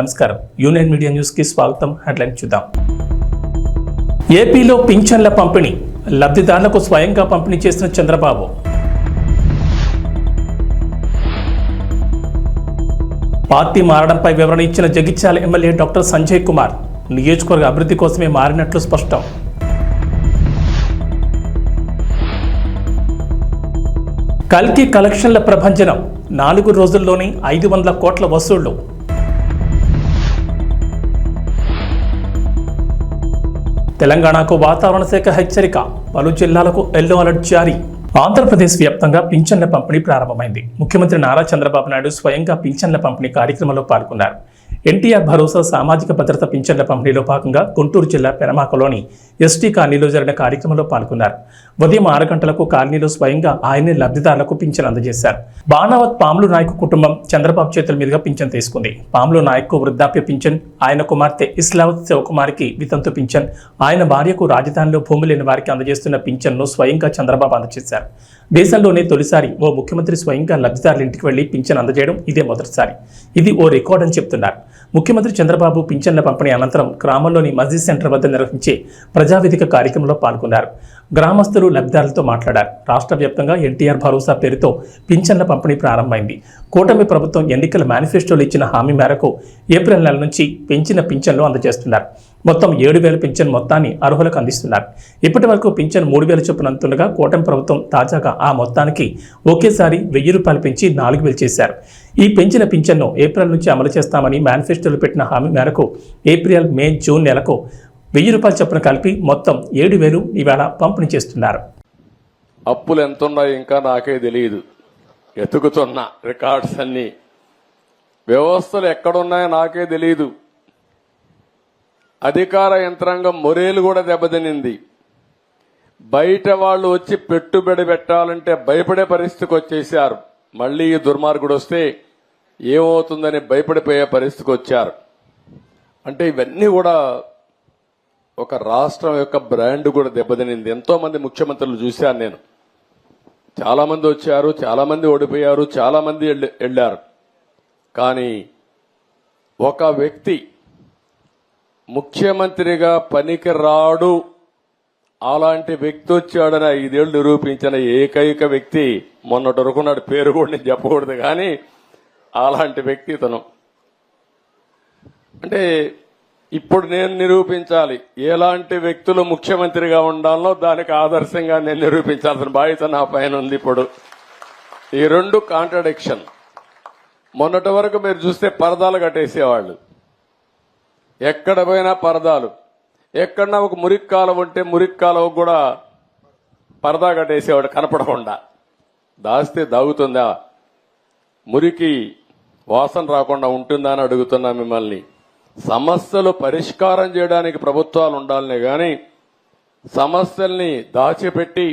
నమస్కారం. Union media న్యూస్కి స్వాగతం. హెడ్లైన్ చూద్దాం. ఏపీలో పింఛన్ల పంపిణీ. లబ్ధిదారులకు స్వయంగా పంపిణీ చేసిన చంద్రబాబు. పార్టీ మారడంపై వివరణ ఇచ్చిన జగిత్యాల ఎమ్మెల్యే డాక్టర్ సంజయ్ కుమార్. నియోజకవర్గ అభివృద్ధి కోసమే మారినట్లు స్పష్టం. కల్కి కలెక్షన్ల ప్రభంజనం. నాలుగు రోజుల్లోనే ఐదు వందల కోట్ల వసూళ్ళు. తెలంగాణకు వాతావరణ శాఖ హెచ్చరిక. పలు జిల్లాలకు ఎల్లో అలర్ట్ జారీ. ఆంధ్రప్రదేశ్ వ్యాప్తంగా పింఛన్ల పంపిణీ ప్రారంభమైంది. ముఖ్యమంత్రి నారా చంద్రబాబు నాయుడు స్వయంగా పింఛన్ల పంపిణీ కార్యక్రమంలో పాల్గొన్నారు. ఎన్టీఆర్ భరోసా సామాజిక భద్రత పింఛన్ల పంపిణీలో భాగంగా గుంటూరు జిల్లా పెరమాకలోని ఎస్టీ కాలనీలో జరిగిన కార్యక్రమంలో పాల్గొన్నారు. ఉదయం ఆరు గంటలకు కాలనీలో స్వయంగా ఆయనే లబ్ధిదారులకు పింఛన్ అందజేశారు. బాణావత్ పాములు నాయకు కుటుంబం చంద్రబాబు చేతుల మీదుగా పింఛన్ తీసుకుంది. పాములు నాయకు వృద్ధాప్య పింఛన్ ఆయన కుమార్తె ఇస్లావత్ శివకుమారికి వితంతు పింఛన్ ఆయన భార్యకు రాజధానిలో భూమి లేని వారికి అందజేస్తున్న పింఛన్ను స్వయంగా చంద్రబాబు అందజేశారు. దేశంలోనే తొలిసారి ఓ ముఖ్యమంత్రి స్వయంగా లబ్ధిదారుల ఇంటికి వెళ్ళి పింఛన్ అందజేయడం ఇదే మొదటిసారి. ఇది ఓ రికార్డ్ అని చెప్తున్నారు. ముఖ్యమంత్రి చంద్రబాబు పింఛన్ల పంపిణీ అనంతరం గ్రామంలోని మస్జిద్ సెంటర్ వద్ద నిర్వహించే ప్రజావేదిక కార్యక్రమంలో పాల్గొన్నారు. గ్రామస్తులు లబ్ధిదారులతో మాట్లాడారు. రాష్ట్ర వ్యాప్తంగా ఎన్టీఆర్ భరోసా పేరుతో పింఛన్ల పంపిణీ ప్రారంభమైంది. కూటమి ప్రభుత్వం ఎన్నికల మేనిఫెస్టోలో ఇచ్చిన హామీ మేరకు ఏప్రిల్ నెల నుంచి పెంచిన పింఛన్లు అందజేస్తున్నారు. మొత్తం ఏడు వేల పింఛన్ మొత్తాన్ని అర్హులకు అందిస్తున్నారు. ఇప్పటి వరకు పింఛన్ మూడు వేల చొప్పున అందుతుండగా కూటమి ప్రభుత్వం తాజాగా ఆ మొత్తానికి ఒకేసారి వెయ్యి రూపాయలు పెంచి నాలుగు వేలు చేశారు. ఈ పెంచిన పింఛన్ను ఏప్రిల్ నుంచి అమలు చేస్తామని మేనిఫెస్టోలో పెట్టిన హామీ మేరకు ఏప్రిల్ మే జూన్ నెలకు వెయ్యి రూపాయల చొప్పున కలిపి మొత్తం ఏడు వేలు ఇవాళ పంపిణీ చేస్తున్నారు. అప్పులు ఎంత ఉన్నాయో ఇంకా నాకే తెలియదు ఎతుకుతున్న రికార్డ్స్ అన్ని. వ్యవస్థలు ఎక్కడున్నాయో నాకే తెలియదు అధికార యంత్రాంగం మొరేలు కూడా దెబ్బతినింది. బయట వాళ్ళు వచ్చి పెట్టుబడి పెట్టాలంటే భయపడే పరిస్థితికి వచ్చేసారు మళ్ళీ ఈ దుర్మార్గుడు వస్తే ఏమవుతుందని భయపడిపోయే పరిస్థితికి వచ్చారు. అంటే ఇవన్నీ కూడా ఒక రాష్ట్రం యొక్క బ్రాండ్ కూడా దెబ్బతినింది. ఎంతో మంది ముఖ్యమంత్రులు చూశాను నేను. చాలా మంది వచ్చారు చాలా మంది ఓడిపోయారు చాలా మంది వెళ్ళారు కానీ ఒక వ్యక్తి ముఖ్యమంత్రిగా పనికి రాడు అలాంటి వ్యక్తి వచ్చాడని ఐదేళ్ళు నిరూపించిన ఏకైక వ్యక్తి మొన్నటి వరకు నాడు పేరు కూడా నేను చెప్పకూడదు కానీ అలాంటి వ్యక్తి తను అంటే ఇప్పుడు నేను నిరూపించాలి. ఎలాంటి వ్యక్తులు ముఖ్యమంత్రిగా ఉండాలో దానికి ఆదర్శంగా నేను నిరూపించాల్సిన బాధ్యత నా పైన ఉంది ఇప్పుడు. ఈ రెండు కాంట్రడిక్షన్ మొన్నటి వరకు మీరు చూస్తే పరదాలు కట్టేసేవాళ్ళు. ఎక్కడ పోయినా పరదాలు. ఎక్కడన్నా ఒక మురికి ఉంటే మురికి కాలువ కూడా పరదా కట్టేసేవాడు కనపడకుండా. దాస్తే దాగుతుందా? మురికి వాసన రాకుండా ఉంటుందా అని అడుగుతున్నా మిమ్మల్ని. సమస్యలు పరిష్కారం చేయడానికి ప్రభుత్వాలు ఉండాలనే కానీ సమస్యల్ని దాచిపెట్టి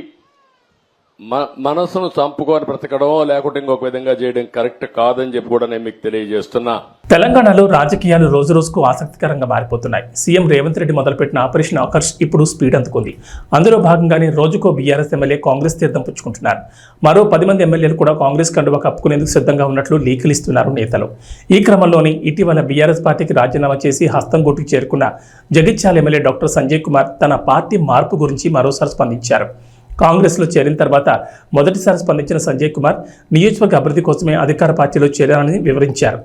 మనసును చంపుకొని బ్రతకడం లేకుంటే ఇంకొక విధంగా చేయడం కరెక్ట్ కాదని చెప్పి కూడా నేను మీకు తెలియజేస్తున్నా. తెలంగాణలో రాజకీయాలు రోజు రోజుకు ఆసక్తికరంగా మారిపోతున్నాయి. సీఎం రేవంత్ రెడ్డి మొదలుపెట్టిన ఆపరేషన్ ఆకర్ష్ ఇప్పుడు స్పీడ్ అందుకుంది. అందులో భాగంగానే రోజుకో బీఆర్ఎస్ ఎమ్మెల్యే కాంగ్రెస్ తీర్థం పుచ్చుకుంటున్నారు. మరో పది మంది ఎమ్మెల్యేలు కూడా కాంగ్రెస్ కండువా కప్పుకునేందుకు సిద్ధంగా ఉన్నట్లు లీకులు ఇస్తున్నారు నేతలు. ఈ క్రమంలోనే ఇటీవల బీఆర్ఎస్ పార్టీకి రాజీనామా చేసి హస్తం గుట్టుకు చేరుకున్న జగిత్యాల ఎమ్మెల్యే డాక్టర్ సంజయ్ కుమార్ తన పార్టీ మార్పు గురించి మరోసారి స్పందించారు. కాంగ్రెస్లో చేరిన తర్వాత మొదటిసారి స్పందించిన సంజయ్ కుమార్ నియోజకవర్గ అభివృద్ధి కోసమే అధికార పార్టీలో చేరారని వివరించారు.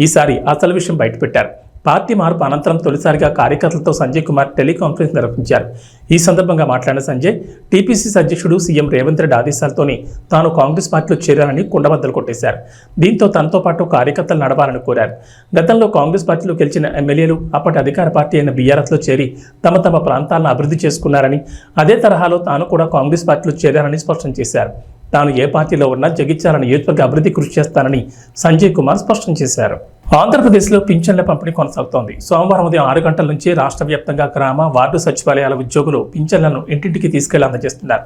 ఈసారి అసలు విషయం బయటపెట్టారు. పార్టీ మార్పు అనంతరం తొలిసారిగా కార్యకర్తలతో సంజయ్ కుమార్ టెలికాన్ఫరెన్స్ నిర్వహించారు. ఈ సందర్భంగా మాట్లాడిన సంజయ్ టీపీసీసీ అధ్యక్షుడు సీఎం రేవంత్ రెడ్డి ఆదేశాలతోనే తాను కాంగ్రెస్ పార్టీలో చేరానని కుండబద్దలు కొట్టేశారు. దీంతో తనతో పాటు కార్యకర్తలు నడవాలని కోరారు. గతంలో కాంగ్రెస్ పార్టీలో గెలిచిన ఎమ్మెల్యేలు అప్పటి అధికార పార్టీ అయిన బీఆర్ఎస్లో చేరి తమ తమ ప్రాంతాలను అభివృద్ధి చేసుకున్నారని అదే తరహాలో తాను కూడా కాంగ్రెస్ పార్టీలో చేరానని స్పష్టం చేశారు. తాను ఏ పార్టీలో ఉన్నా జగిత్యాల నియోజకవర్గ అభివృద్ధి కృషి చేస్తానని సంజయ్ కుమార్ స్పష్టం చేశారు. ఆంధ్రప్రదేశ్లో పింఛన్ల పంపిణీ కొనసాగుతోంది. సోమవారం ఉదయం ఆరు గంటల నుంచి రాష్ట్ర వ్యాప్తంగా గ్రామ వార్డు సచివాలయాల ఉద్యోగులు పింఛన్లను ఇంటింటికి తీసుకెళ్ళి అందజేస్తున్నారు.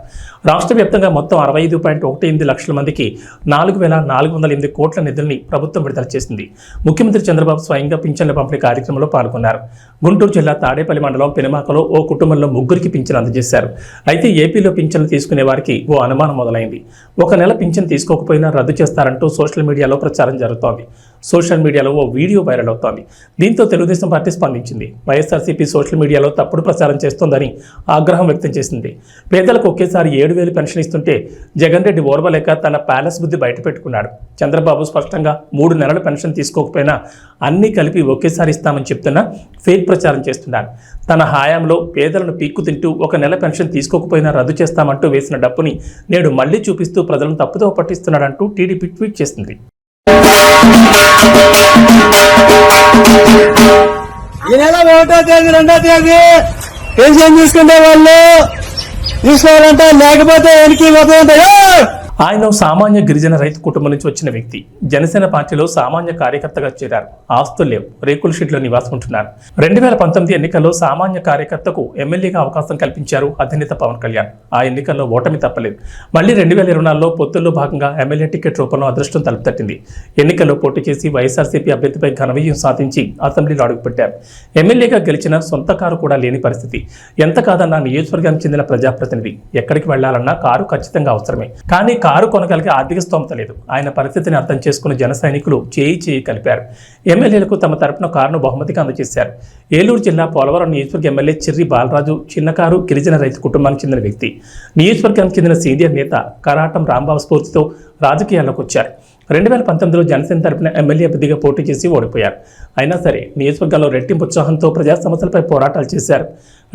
రాష్ట్ర వ్యాప్తంగా మొత్తం అరవై ఐదు పాయింట్ ఒకటి ఎనిమిది లక్షల మందికి నాలుగు వేల నాలుగు వందల ఎనిమిది కోట్ల నిధుల్ని ప్రభుత్వం విడుదల చేసింది. ముఖ్యమంత్రి చంద్రబాబు స్వయంగా పింఛన్ల పంపిణీ కార్యక్రమంలో పాల్గొన్నారు. గుంటూరు జిల్లా తాడేపల్లి మండలం పెనుమాకలో ఓ కుటుంబంలో ముగ్గురికి పింఛన్ అందజేశారు. అయితే ఏపీలో పింఛన్లు తీసుకునే వారికి ఓ అనుమానం మొదలైంది. ఒక నెల పింఛన్ తీసుకోకపోయినా రద్దు చేస్తారంటూ సోషల్ మీడియాలో ప్రచారం జరుగుతోంది. సోషల్ మీడియాలో ఓ వీడియో వైరల్ అవుతోంది. దీంతో తెలుగుదేశం పార్టీ స్పందించింది. వైఎస్ఆర్సీపీ సోషల్ మీడియాలో తప్పుడు ప్రచారం చేస్తోందని ఆగ్రహం వ్యక్తం చేసింది. పేదలకు ఒకేసారి ఏడు వేలు పెన్షన్ ఇస్తుంటే జగన్ రెడ్డి ఓర్వలేక తన ప్యాలెస్ బుద్ధి బయటపెట్టుకున్నాడు చంద్రబాబు స్పష్టంగా మూడు నెలల పెన్షన్ తీసుకోకపోయినా అన్నీ కలిపి ఒకేసారి ఇస్తామని చెప్తున్నా ఫేక్ ప్రచారం చేస్తున్నారు. తన హయాంలో పేదలను పీక్కు తింటూ ఒక నెల పెన్షన్ తీసుకోకపోయినా రద్దు చేస్తామంటూ వేసిన డప్పుని నేడు మళ్ళీ చూపిస్తూ ప్రజలను తప్పుదో పట్టిస్తున్నాడంటూ టీడీపీ ట్వీట్ చేసింది. ఈ నెల ఒకటో తేదీ రెండో తేదీ పెన్షన్ తీసుకునే వాళ్ళు తీసుకోవాలంటే లేకపోతే వెనక్కి పోతుంటాయో ఆయన సామాన్య గిరిజన రైతు కుటుంబం నుంచి వచ్చిన వ్యక్తి. జనసేన పార్టీలో సామాన్య కార్యకర్తగా చేరారు. ఆస్తులు లేవు. రేకుల షీట్లో నివాసం ఉంటున్నారు రెండు వేల పంతొమ్మిది ఎన్నికల్లో సామాన్య కార్యకర్తకు ఎమ్మెల్యేగా అవకాశం కల్పించారు అధినేత పవన్ కళ్యాణ్. ఆ ఎన్నికల్లో ఓటమి తప్పలేదు. మళ్ళీ రెండు వేల ఇరవై నాలుగులో పొత్తుల్లో భాగంగా ఎమ్మెల్యే టికెట్ రూపంలో అదృష్టం తలుపుతట్టింది ఎన్నికల్లో పోటీ చేసి వైఎస్ఆర్సీపీ అభ్యర్థిపై ఘన విజయం సాధించి అసెంబ్లీలో అడుగుపెట్టారు. ఎమ్మెల్యేగా గెలిచిన సొంత కారు కూడా లేని పరిస్థితి. ఎంత కాదన్నా నియోజకవర్గానికి చెందిన ప్రజాప్రతినిధి. ఎక్కడికి వెళ్ళాలన్నా కారు ఖచ్చితంగా అవసరమే. కానీ కారు కొనగలిగే ఆర్థిక స్తోమత లేదు. ఆయన పరిస్థితిని అర్థం చేసుకున్న జన సైనికులు చేయి చేయి కలిపారు. ఎమ్మెల్యేలకు తమ తరపున కారును బహుమతిగా అందజేశారు. ఏలూరు జిల్లా పోలవరం నియోజకవర్గ ఎమ్మెల్యే చిర్రి బాలరాజు చిన్నకారు గిరిజన రైతు కుటుంబానికి చెందిన వ్యక్తి. నియోజకవర్గానికి చెందిన సీనియర్ నేత కరాటం రాంబాబు స్ఫూర్తితో రాజకీయాల్లోకి వచ్చారు. రెండు వేల పంతొమ్మిదిలో జనసేన తరపున ఎమ్మెల్యే అభ్యర్థిగా పోటీ చేసి ఓడిపోయారు. అయినా సరే నియోజకవర్గంలో రెట్టింపు ఉత్సాహంతో ప్రజా సమస్యలపై పోరాటాలు చేశారు.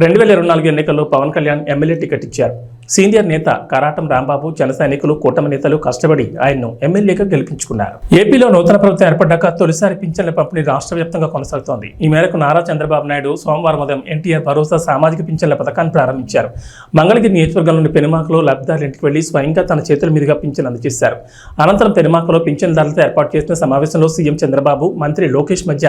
రెండు వేల ఇరవై నాలుగు ఎన్నికల్లో పవన్ కళ్యాణ్ ఎమ్మెల్యే టికెట్ ఇచ్చారు. సీనియర్ నేత కరాటం రాంబాబు జన సైనికులు కూటమి నేతలు కష్టపడి ఆయన్ను ఎమ్మెల్యేగా గెలిపించుకున్నారు. ఏపీలో నూతన ప్రభుత్వం ఏర్పడ్డాక తొలిసారి పింఛన్ల పంపిణీ రాష్ట్ర వ్యాప్తంగా కొనసాగుతోంది. ఈ మేరకు నారా చంద్రబాబు నాయుడు సోమవారం ఉదయం ఎన్టీఆర్ భరోసా సామాజిక పింఛన్ల పథకాన్ని ప్రారంభించారు. మంగళగిరి నియోజకవర్గంలోని పెనుమాకలో లబ్ధిదారుల ఇంటికి వెళ్ళి స్వయంగా తన చేతుల మీదుగా పింఛన్ అందజేశారు. అనంతరం పెనుమాకలో పింఛన్దారులతో ఏర్పాటు చేసిన సమావేశంలో సీఎం చంద్రబాబు మంత్రి లోకేష్ మధ్య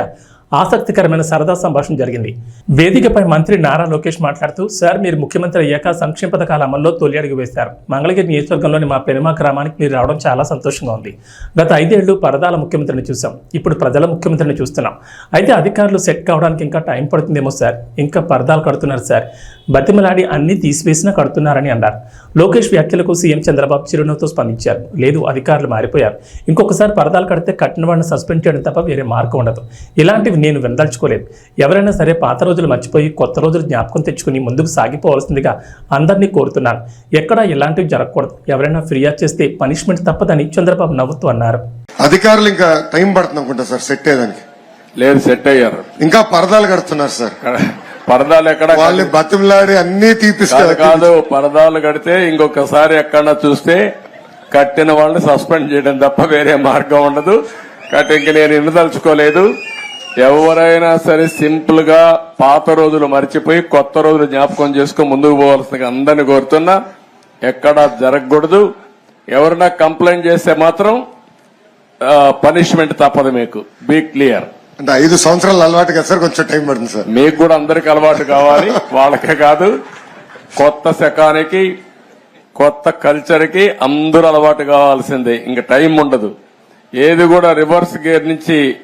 ఆసక్తికరమైన సరదా సంభాషణ జరిగింది. వేదికపై మంత్రి నారా లోకేష్ మాట్లాడుతూ సార్ మీరు ముఖ్యమంత్రి అయ్యాక సంక్షేమ పథకాల అమల్లో తొలి అడుగు వేశారు. మంగళగిరి నియోజకవర్గంలోని మా పెనుమా గ్రామానికి మీరు రావడం చాలా సంతోషంగా ఉంది. గత ఐదేళ్ళు పరదాల ముఖ్యమంత్రిని చూసాం ఇప్పుడు ప్రజల ముఖ్యమంత్రిని చూస్తున్నాం. అయితే అధికారులు సెట్ కావడానికి ఇంకా టైం పడుతుందేమో సార్. ఇంకా పరదాలు కడుతున్నారు సార్. బతిమలాడి అన్ని తీసివేసినా కడుతున్నారని అన్నారు. లోకేష్ వ్యాఖ్యలకు సీఎం చంద్రబాబు చిరునవ్వుతో స్పందించారు. లేదు అధికారులు మారిపోయారు. ఇంకొకసారి పరదాలు కడితే కట్టిన వాడిని సస్పెండ్ చేయడం తప్ప వేరే మార్గం ఉండదు. ఇలాంటివి నేను వినదలుచుకోలేదు ఎవరైనా సరే పాత రోజులు మర్చిపోయి కొత్త రోజులు జ్ఞాపకం తెచ్చుకుని ముందుకు సాగిపోవాల్సిందిగా అందరినీ కోరుతున్నాను. ఎక్కడా ఇలాంటివి జరగకూడదు. ఎవరైనా ఫిర్యాదు చేస్తే పనిష్మెంట్ తప్పదని చంద్రబాబు నవ్వుతూ అన్నారు. అధికారులు ఇంకా టైం పడుతుంది అనుకుంటా సార్ సెట్ అయ్యేదానికి. లేదు సెట్ అయ్యారు. ఇంకా పరదాలు కడుతున్నారు సార్. పరదాలు ఎక్కడ వాళ్ళని బతిమలాడి అన్ని తీపిస్తారు. కాదు పరదాలు కడితే ఇంకొకసారి ఎక్కడన్నా చూస్తే కట్టిన వాళ్ళని సస్పెండ్ చేయడం తప్ప వేరే మార్గం ఉండదు. కాబట్టి ఇంక నేను వినదలుచుకోలేదు ఎవరైనా సరే సింపుల్గా పాత రోజులు మర్చిపోయి కొత్త రోజులు జ్ఞాపకం చేసుకుని ముందుకు పోవాల్సిందిగా అందరిని కోరుతున్నా. ఎక్కడా జరగకూడదు. ఎవరైనా కంప్లైంట్ చేస్తే మాత్రం పనిష్మెంట్ తప్పదు మీకు. Be clear. అంటే ఐదు సంవత్సరాలు అలవాటు కదా సార్ కొంచెం టైం పడుతుంది సార్. మీకు కూడా అందరికి అలవాటు కావాలి. వాళ్ళకే కాదు. కొత్త శకానికి కొత్త కల్చర్కి అందరూ అలవాటు కావాల్సిందే. ఇంకా టైం ఉండదు. ఏది కూడా రివర్స్ గేర్ నుంచి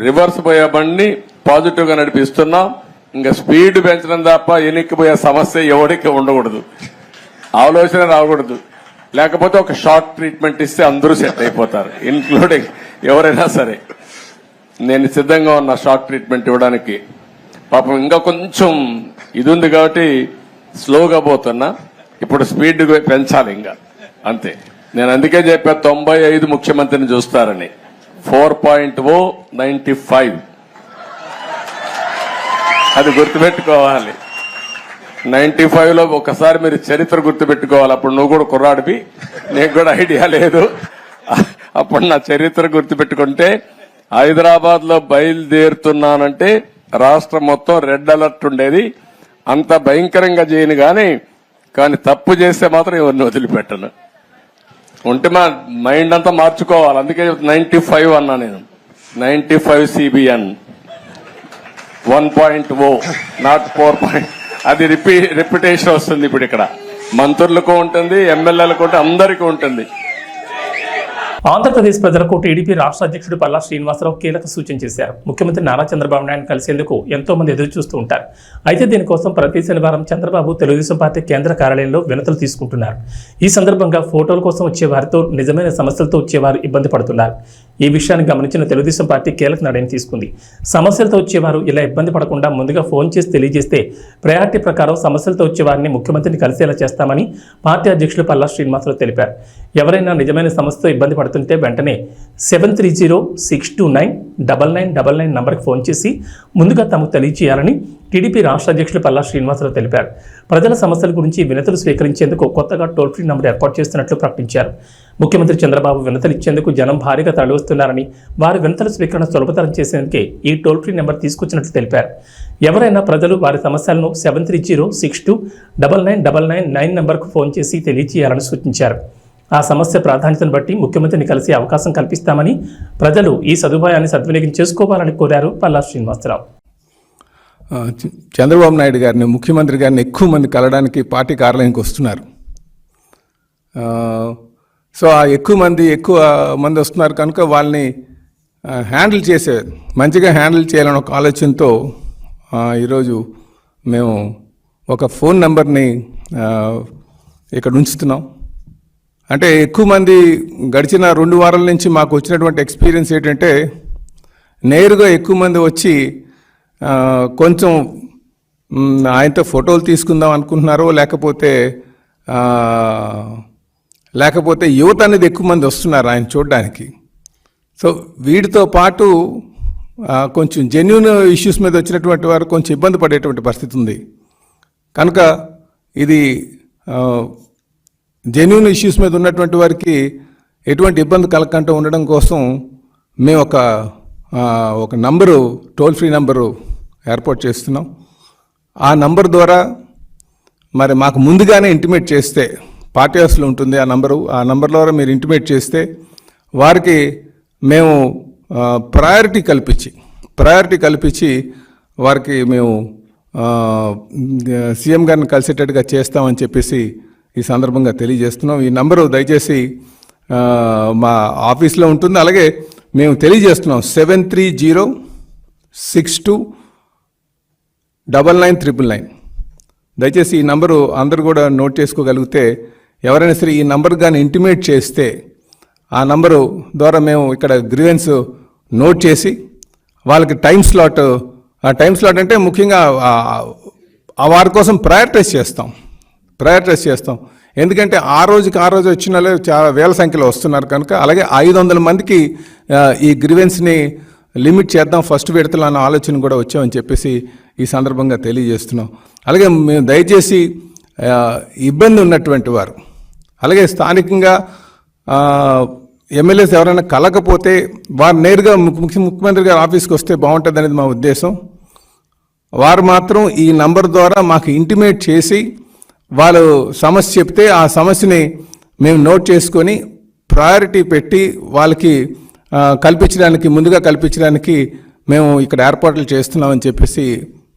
రివర్స్ పోయే బండిని పాజిటివ్గా నడిపిస్తున్నాం. ఇంకా స్పీడ్ పెంచడం తప్ప ఎనిక్కిపోయే సమస్య ఎవరికి ఉండకూడదు. ఆలోచన రాకూడదు. లేకపోతే ఒక షార్ట్ ట్రీట్మెంట్ ఇస్తే అందరూ సెట్ అయిపోతారు ఇన్క్లూడింగ్ ఎవరైనా సరే. నేను సిద్ధంగా ఉన్న షార్ట్ ట్రీట్మెంట్ ఇవ్వడానికి. పాపం ఇంకా కొంచెం ఇది ఉంది కాబట్టి స్లోగా పోతున్నా. ఇప్పుడు స్పీడ్ పెంచాలి ఇంకా. అంతే. నేను అందుకే చెప్పా తొంభై ఐదు ముఖ్యమంత్రిని చూస్తారని. Four point o ninety five. అది గుర్తుపెట్టుకోవాలి. నైన్టీ ఫైవ్లో ఒకసారి మీరు చరిత్ర గుర్తుపెట్టుకోవాలి. అప్పుడు నువ్వు కూడా కుర్రాడివి. నీకు కూడా ఐడియా లేదు. అప్పుడు నా చరిత్ర గుర్తుపెట్టుకుంటే హైదరాబాద్లో బయలుదేరుతున్నానంటే రాష్ట్రం మొత్తం రెడ్ అలర్ట్ ఉండేది. అంత భయంకరంగా చేయను కానీ కానీ తప్పు చేస్తే మాత్రం ఎవరిని వదిలిపెట్టను. ఉంటే మా మైండ్ అంతా మార్చుకోవాలి. అందుకే నైన్టీ ఫైవ్ అన్నా నేను. Ninety five CBN one point o not four point. అది రిపీ రిపిటేషన్ వస్తుంది ఇప్పుడు ఇక్కడ. మంత్రులకు ఉంటుంది ఎమ్మెల్యేలకు ఉంటుంది అందరికీ ఉంటుంది. ఆంధ్రప్రదేశ్ ప్రజలకు టీడీపీ రాష్ట్ర అధ్యక్షుడు పల్లా శ్రీనివాసరావు కీలక సూచన చేశారు. ముఖ్యమంత్రి నారా చంద్రబాబు నాయుడు కలిసేందుకు ఎంతో మంది ఎదురు చూస్తూ ఉంటారు. అయితే దీనికోసం ప్రతి శనివారం చంద్రబాబు తెలుగుదేశం పార్టీ కేంద్ర కార్యాలయంలో వినతులు తీసుకుంటున్నారు. ఈ సందర్భంగా ఫోటోల కోసం వచ్చే వారితో నిజమైన సమస్యలతో వచ్చేవారు ఇబ్బంది పడుతున్నారు. ఈ విషయాన్ని గమనించిన తెలుగుదేశం పార్టీ కీలక నిర్ణయం తీసుకుంది. సమస్యలతో వచ్చేవారు ఇలా ఇబ్బంది పడకుండా ముందుగా ఫోన్ చేసి తెలియజేస్తే ప్రయారిటీ ప్రకారం సమస్యలతో వచ్చేవారిని ముఖ్యమంత్రిని కలిసేలా చేస్తామని పార్టీ అధ్యక్షులు పల్లా శ్రీనివాసరావు తెలిపారు. ఎవరైనా నిజమైన సమస్యతో ఇబ్బంది పడుతుంటే వెంటనే seven three zero six two nine double nine double nine నంబర్కి ఫోన్ చేసి ముందుగా తమకు తెలియజేయాలని టీడీపీ రాష్ట్ర అధ్యక్షులు పల్లా శ్రీనివాసరావు తెలిపారు. ప్రజల సమస్యల గురించి వినతులు స్వీకరించేందుకు కొత్తగా టోల్ ఫ్రీ నంబర్ ఏర్పాటు చేస్తున్నట్లు ప్రకటించారు. ముఖ్యమంత్రి చంద్రబాబు వినతలు ఇచ్చేందుకు జనం భారీగా తరలివస్తున్నారని వారి వినతల స్వీకరణ సులభతరం చేసేందుకే ఈ టోల్ ఫ్రీ నెంబర్ తీసుకొచ్చినట్లు తెలిపారు. ఎవరైనా ప్రజలు వారి సమస్యలను seven three zero six two double nine double nine nine నెంబర్కు ఫోన్ చేసి తెలియజేయాలని సూచించారు. ఆ సమస్య ప్రాధాన్యతను బట్టి ముఖ్యమంత్రిని కలిసే అవకాశం కల్పిస్తామని ప్రజలు ఈ సదుపాయాన్ని సద్వినియోగం చేసుకోవాలని కోరారు పల్లా శ్రీనివాసరావు. చంద్రబాబు నాయుడు గారిని ముఖ్యమంత్రి గారిని ఎక్కువ మంది కలవడానికి పార్టీ కార్యాలయానికి వస్తున్నారు. సో ఆ ఎక్కువ మంది ఎక్కువ మంది వస్తున్నారు కనుక వాళ్ళని హ్యాండిల్ చేసే మంచిగా హ్యాండిల్ చేయాలని ఒక ఆలోచనతో ఈరోజు మేము ఒక ఫోన్ నెంబర్ని ఇక్కడ ఉంచుతున్నాం. అంటే ఎక్కువ మంది గడిచిన రెండు వారాల నుంచి మాకు వచ్చినటువంటి ఎక్స్పీరియన్స్ ఏంటంటే నేరుగా ఎక్కువ మంది వచ్చి కొంచెం ఆయనతో ఫోటోలు తీసుకుందాం అనుకుంటున్నారో లేకపోతే లేకపోతే యువత అనేది ఎక్కువ మంది వస్తున్నారు ఆయన చూడడానికి. సో వీటితో పాటు కొంచెం జెన్యున్ ఇష్యూస్ మీద వచ్చినటువంటి వారు కొంచెం ఇబ్బంది పడేటువంటి పరిస్థితి ఉంది. కనుక ఇది జెన్యున్ ఇష్యూస్ మీద ఉన్నటువంటి వారికి ఎటువంటి ఇబ్బంది కలగకుండా ఉండడం కోసం మేము ఒక ఒక నంబరు టోల్ ఫ్రీ నంబరు ఏర్పాటు చేస్తున్నాం. ఆ నంబర్ ద్వారా మరి మాకు ముందుగానే ఇంటిమేట్ చేస్తే పార్టీ హౌస్లో ఉంటుంది ఆ నంబరు. ఆ నంబర్ ద్వారా మీరు ఇంటిమేట్ చేస్తే వారికి మేము ప్రయారిటీ కల్పించి ప్రయారిటీ కల్పించి వారికి మేము సీఎం గారిని కలిసేటట్టుగా చేస్తామని చెప్పేసి ఈ సందర్భంగా తెలియజేస్తున్నాం. ఈ నంబరు దయచేసి మా ఆఫీస్లో ఉంటుంది. అలాగే మేము తెలియజేస్తున్నాం seven three zero six two double nine triple nine దయచేసి ఈ నంబరు అందరు కూడా నోట్ చేసుకోగలిగితే ఎవరైనా సరే ఈ నంబర్ కానీ ఇంటిమేట్ చేస్తే ఆ నంబరు ద్వారా మేము ఇక్కడ గ్రీవెన్స్ నోట్ చేసి వాళ్ళకి టైం స్లాట్ ఆ టైం స్లాట్ అంటే ముఖ్యంగా ఆ- వారి కోసం ప్రయారిటైజ్ చేస్తాం. ప్రయారిటైజ్ చేస్తాం. ఎందుకంటే ఆ రోజుకి ఆ రోజు వచ్చిన వాళ్ళు చాలా వేల సంఖ్యలో వస్తున్నారు కనుక అలాగే ఐదు వందల మందికి ఈ గ్రివెన్స్ని లిమిట్ చేద్దాం ఫస్ట్ విడతలు అన్న ఆలోచన కూడా వచ్చామని చెప్పేసి ఈ సందర్భంగా తెలియజేస్తున్నాం. అలాగే మేము దయచేసి ఇబ్బంది ఉన్నటువంటి వారు అలాగే స్థానికంగా ఎమ్మెల్యేస్ ఎవరైనా కలకపోతే వారు నేరుగా ముఖ్య ముఖ్యమంత్రి గారి ఆఫీస్కి వస్తే బాగుంటుంది అనేది మా ఉద్దేశం. వారు మాత్రం ఈ నంబర్ ద్వారా మాకు ఇంటిమేట్ చేసి వాళ్ళు సమస్య చెప్తే ఆ సమస్యని మేము నోట్ చేసుకొని ప్రయారిటీ పెట్టి వాళ్ళకి కల్పించడానికి ముందుగా కల్పించడానికి మేము ఇక్కడ ఏర్పాట్లు చేస్తున్నామని చెప్పేసి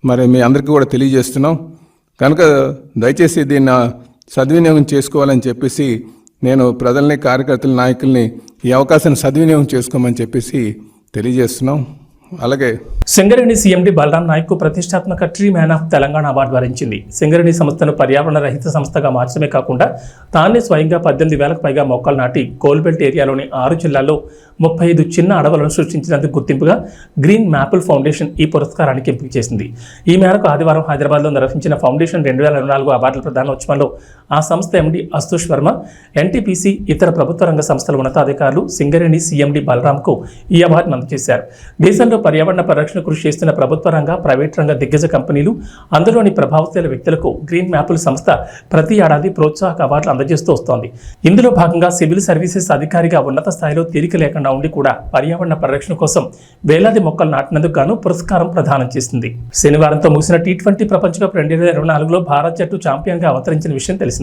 మరి మీ అందరికీ కూడా తెలియజేస్తున్నాం. కనుక దయచేసి దీన్ని సద్వినియోగం చేసుకోవాలని చెప్పేసి నేను ప్రజల్ని కార్యకర్తల నాయకుల్ని ఈ అవకాశాన్ని సద్వినియోగం చేసుకోమని చెప్పేసి తెలియజేస్తున్నాం. అలాగే సింగరేణి సీఎండి బలరాం నాయక్ ప్రతిష్టాత్మక tree man of Telangana award వరించింది. సింగరేణి సంస్థను పర్యావరణ రహిత సంస్థగా మార్చడమే కాకుండా తానే స్వయంగా పద్దెనిమిది వేలకు పైగా మొక్కలు నాటి కోల్బెల్ట్ ఏరియాలోని ఆరు జిల్లాల్లో ముప్పై ఐదు చిన్న అడవులను సృష్టించినందుకు గుర్తింపుగా గ్రీన్ మ్యాపుల్ ఫౌండేషన్ ఈ పురస్కారానికి ఎంపిక చేసింది. ఈ మేరకు ఆదివారం హైదరాబాద్లో నిర్వహించిన ఫౌండేషన్ రెండు వేల ఇరవై నాలుగు అవార్డుల ప్రధానోత్సవంలో ఆ సంస్థ ఎండి అస్తుష్ వర్మ ఎన్టీపీసీ ఇతర ప్రభుత్వ రంగ సంస్థల ఉన్నతాధికారులు సింగరేణి సీఎండి బలరాంకు ఈ అవార్డును అందజేశారు. దేశంలో పర్యావరణ పరిరక్షణ కృషి చేస్తున్న ప్రభుత్వ రంగ ప్రైవేట్ రంగ దిగ్గజ కంపెనీలు అందులోని ప్రభావశీల వ్యక్తులకు గ్రీన్ మ్యాపుల్ సంస్థ ప్రతి ఏడాది ప్రోత్సాహక అవార్డులు అందజేస్తూ వస్తోంది. ఇందులో భాగంగా సివిల్ సర్వీసెస్ అధికారిగా ఉన్నత స్థాయిలో తీరిక లేకుండా ఉండి కూడా పర్యావరణ పరిరక్షణ కోసం వేలాది మొక్కలు నాటినందుకు గాను పురస్కారం ప్రదానం చేసింది. శనివారంతో ముగిసిన టీ ట్వంటీ ప్రపంచ కప్ రెండు వేల ఇరవై నాలుగులో భారత్ జట్టు ఛాంపియన్గా అవతరించిన విషయం తెలిసింది.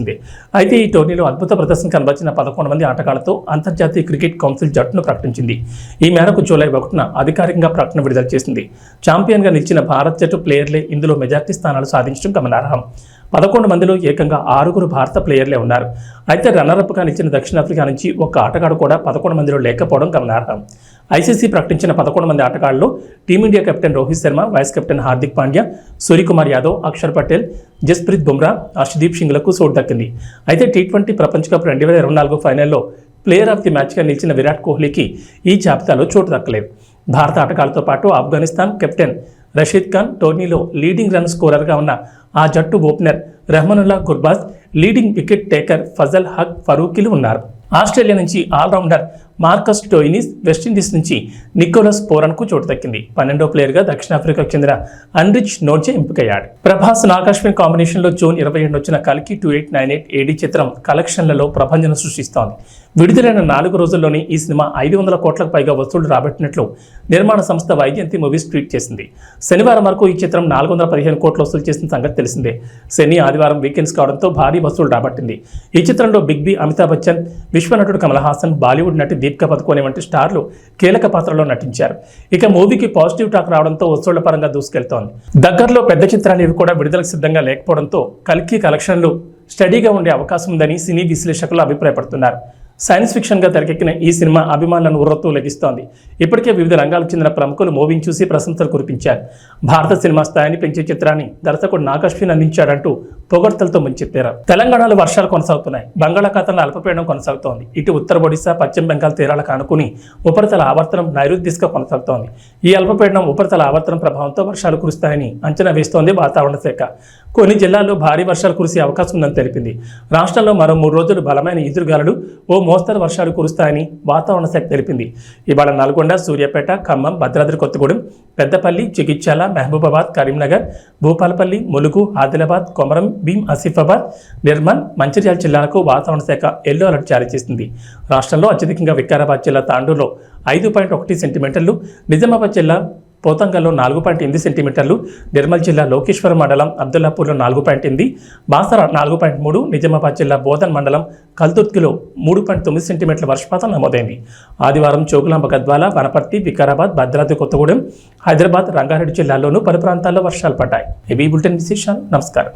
అయితే ఈ టోర్నీలో అద్భుత ప్రదర్శన కనబరిచిన పదకొండు మంది ఆటగాళ్ళతో అంతర్జాతీయ క్రికెట్ కౌన్సిల్ జట్టును ప్రకటించింది. ఈ మేరకు జూలై ఒకటిన అధికారికంగా ప్రకటన విడుదల చేసింది. ఛాంపియన్గా నిలిచిన భారత్ జట్టు ప్లేయర్లే ఇందులో మెజార్టీ స్థానాలు సాధించడం గమనార్హం. పదకొండు మందిలో ఏకంగా ఆరుగురు భారత ప్లేయర్లే ఉన్నారు. అయితే రన్నరప్గా నిలిచిన దక్షిణాఫ్రికా నుంచి ఒక ఆటగాడు కూడా పదకొండు మందిలో లేకపోవడం గమనార్హం. ఐసీసీ ప్రకటించిన పదకొండు మంది ఆటగాళ్ళు team India captain Rohit Sharma vice captain Hardik Pandya Suryakumar Yadav Axar Patel Jasprit Bumrah Arshdeep సింగ్లకు చోటు దక్కింది. అయితే టీ ట్వంటీ ప్రపంచ కప్ రెండు వేల ఇరవై నాలుగు ఫైనల్లో ప్లేయర్ ఆఫ్ ది మ్యాచ్గా నిలిచిన విరాట్ కోహ్లీకి ఈ జాబితాలో చోటు దక్కలేదు. భారత ఆటగాళ్ళతో పాటు ఆఫ్ఘనిస్తాన్ కెప్టెన్ రషీద్ ఖాన్ టోర్నీలో లీడింగ్ రన్ స్కోరర్గా ఉన్న ఆ జట్టు opener Rahmanullah Gurbaz leading wicket taker Fazal Haq ఫరూకీలు ఉన్నారు. ఆస్ట్రేలియా నుంచి allrounder Marcus Stoinis West Indies నుంచి నికోలస్ పోరన్కు చోటు దక్కింది. పన్నెండో ప్లేయర్గా దక్షిణాఫ్రికాకు చెందిన అన్రిచ్ నోర్జే ఎంపికయ్యాడు. ప్రభాస్ నాగాశ్విన్ కాంబినేషన్లో జూన్ ఇరవై ఏడు వచ్చిన కల్కి two eight nine eight AD చిత్రం కలెక్షన్లలో ప్రభంజనం సృష్టిస్తోంది. విడుదలైన నాలుగు రోజుల్లోనే ఈ సినిమా ఐదు వందల కోట్లకు పైగా వసూళ్ళు రాబట్టినట్లు నిర్మాణ సంస్థ వైజయంతి మూవీస్ ట్వీట్ చేసింది. శనివారం వరకు ఈ చిత్రం నాలుగు వందల పదిహేను కోట్లు వసూలు చేసిన సంగతి తెలిసిందే. శని ఆదివారం వీకెండ్స్ కావడంతో భారీ వసూలు రాబట్టింది. ఈ చిత్రంలో బిగ్ బి అమితాబ్ బచ్చన్ విశ్వనటుడు కమల్ హాసన్ బాలీవుడ్ నటి దీపిక పదుకోని వంటి స్టార్లు కీలక పాత్రలో నటించారు. ఇక మూవీకి పాజిటివ్ టాక్ రావడంతో వసూళ్ళ పరంగా దూసుకెళ్తోంది. దగ్గరలో పెద్ద చిత్రాలు ఇవి కూడా విడుదలకు సిద్ధంగా లేకపోవడంతో కల్కి కలెక్షన్లు స్టడీగా ఉండే అవకాశం ఉందని సినీ విశ్లేషకులు అభిప్రాయపడుతున్నారు. సైన్స్ ఫిక్షన్గా తెరకెక్కిన ఈ సినిమా అభిమానులను ఉర్రత్తు లెగిస్తోంది. ఇప్పటికే వివిధ రంగాలకు చెందిన ప్రముఖులు మూవీని చూసి ప్రశంసలు కురిపించారు. భారత సినిమా స్థాయిని పెంచే చిత్రాన్ని దర్శకుడు నాగశ్విన్ అందించాడంటూ పొగడ్తలతో ముంచెత్తారు. తెలంగాణలో వర్షాలు కొనసాగుతున్నాయి. బంగాళాఖాతంలో అల్పపీడనం కొనసాగుతోంది. ఇటు ఉత్తర ఒడిశా పశ్చిమ బెంగాల్ తీరాలకు ఆనుకుని ఉపరితల ఆవర్తనం నైరుద్దిశగా కొనసాగుతోంది. ఈ అల్పపీడనం ఉపరితల ఆవర్తనం ప్రభావంతో వర్షాలు కురుస్తాయని అంచనా వేస్తోంది వాతావరణ శాఖ. కొన్ని జిల్లాల్లో భారీ వర్షాలు కురిసే అవకాశం ఉందని తెలిపింది. రాష్ట్రంలో మరో మూడు రోజులు బలమైన ఈదురుగాలులు ఓ మోస్తరు వర్షాలు కురుస్తాయని వాతావరణ శాఖ తెలిపింది. ఇవాళ నల్గొండ సూర్యాపేట ఖమ్మం భద్రాద్రి కొత్తగూడెం పెద్దపల్లి చికిత్సాల మహబూబాబాద్ కరీంనగర్ భూపాలపల్లి ములుగు ఆదిలాబాద్ కొమరం భీం ఆసిఫాబాద్ నిర్మల్ మంచిర్యాల జిల్లాలకు వాతావరణ శాఖ ఎల్లో అలర్ట్ జారీ చేసింది. రాష్ట్రంలో అత్యధికంగా వికారాబాద్ జిల్లా తాండూరులో ఐదు పాయింట్ ఒకటి సెంటీమీటర్లు నిజామాబాద్ జిల్లా పోతంగల్లో నాలుగు పాయింట్ ఎనిమిది సెంటీమీటర్లు నిర్మల్ జిల్లా లోకేశ్వరం మండలం అబ్దుల్లాపూర్లో నాలుగు పాయింట్ ఎనిమిది బాసర నాలుగు పాయింట్ మూడు నిజామాబాద్ జిల్లా బోధన్ మండలం కల్తుర్తిలో మూడు పాయింట్ తొమ్మిది సెంటీమీటర్ల వర్షపాతం నమోదైంది. ఆదివారం చోగులాంబ గద్వాల వనపర్తి వికారాబాద్ భద్రాద్రి కొత్తగూడెం హైదరాబాద్ రంగారెడ్డి జిల్లాల్లోనూ పలు ప్రాంతాల్లో వర్షాలు పడ్డాయి. ఇవి బులెటిన్ విశేషాలు. నమస్కారం.